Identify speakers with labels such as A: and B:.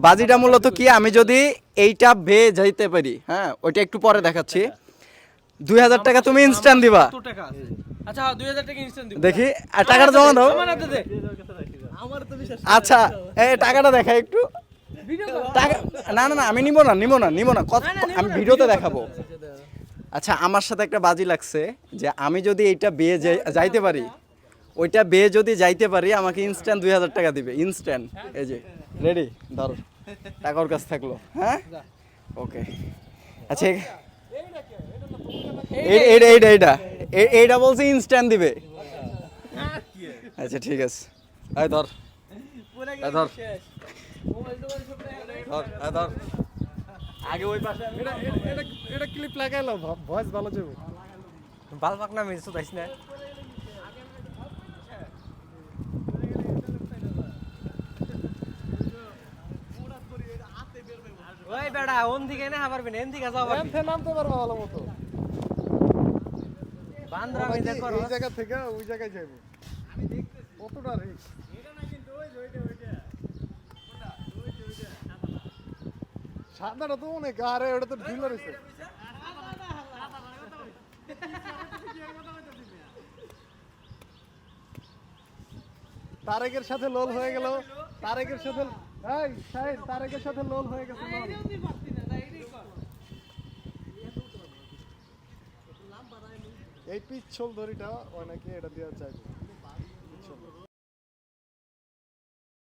A: বাজিটা মূলত কি? আমি যদি এইটা বেয়ে যাইতে পারি হ্যাঁ ওইটা একটু পরে দেখাচ্ছি। দুই হাজার টাকা তুমি ইনস্ট্যান্ট দিবা।
B: কত টাকা আছে আচ্ছা দুই হাজার টাকা ইনস্ট্যান্ট
A: দেখি আর টাকাটা জমা দাও। আচ্ছা এই টাকাটা দেখা একটু। টাকা না না না আমি নিব না নিব না নিব না। কত আমি ভিডিওতে দেখাবো। আচ্ছা আমার সাথে একটা বাজি লাগছে যে আমি যদি এইটা বেয়ে যাই- যাইতে পারি ওইটা বেয়ে যদি যাইতে পারি আমাকে ইনস্ট্যান্ট দুই হাজার টাকা দিবে ইনস্ট্যান্ট এই যে রেডি ধরো টাকা ওর কাছে থাকল। হ্যাঁ? ওকে আচ্ছা এই- এই- এইটা এইটা এইটা। এই- এইটা বলছে ইনস্ট্যান্ট দিবে। আচ্ছা ঠিক আছে। এই ধর। ধর। ধর ধর। আগে ওই পাশে
C: এটা ক্লিপ লাগাইলো ভয়েস ভালো যাবে।
B: বাল না মেসো দাইছ না। ওই বেড়া ওন দিকে না পারবি না এন দিকে যাও পারবি
C: এতে নামতে পারব ভালো মতো।
B: বান্দরা আমি দেখো
C: এই জায়গা থেকে ওই জায়গায় যাব কতটা রিস্ক সাদাটা তো অনেক আরে ওটা তো ঢিল রয়েছে। তারেকের সাথে লোল হয়ে গেল তারেকের সাথে এই শাহিদ তারেকের সাথে লোল হয়ে গেছে। এই পিচ্ছল দড়িটা অনেকে এটা দেওয়া চাইবে